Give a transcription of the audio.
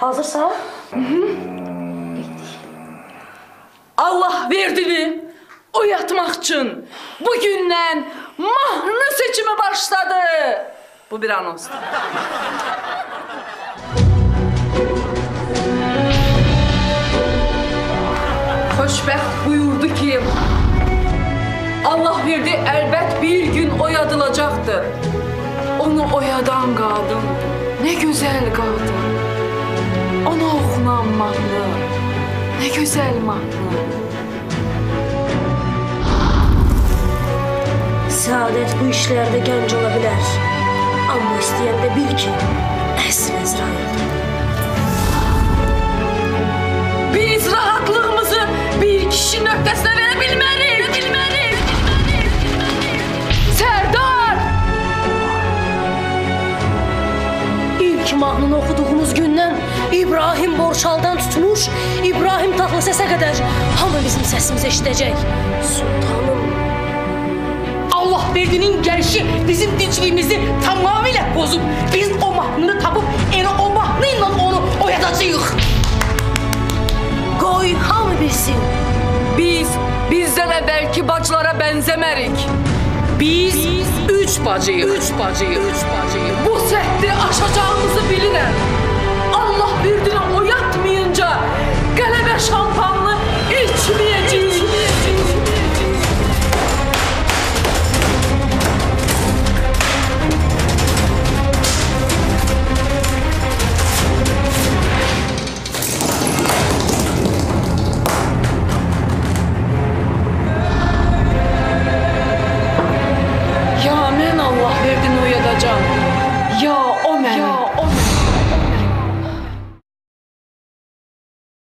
Hazırsan? Allah verdini oyatmaq üçün bugündən mahnı seçimi başladı. Bu bir anonsdur. Xoşbəxt buyurdu ki, Allah verdi əlbət bir gün oyadılacaqdır. Onu oyadan qadın, nə gözəl qadın. Mahnı, nə gözəl mahnı. Səadət bu işlərdə gənc ola bilər. Amma istəyəndə bil ki, əsl Əzraildir. Biz rahatlığımızı bir kişinin öhdəsinə verə bilmərik. Bilmərik. Sərdar! İlk mahnını oxuduğumuz gündən İbrahim Borçaldan tutmuş, İbrahim Tatlısesə qədər hamı bizim səsimizi eşidəcək. Sultanım, Allah verdinin gelişi bizim dinçliğimizi tamamıyla bozup biz o mahnını tapıp yani o mahnıyla onu oyatacağız. qoy hamı bilsin. Biz bizdən əvvəlki bacılara bənzəmərik. Biz, üç bacıyıq. Üç bacıyıq. Üç bacıyıq. Bu bilirəm. John.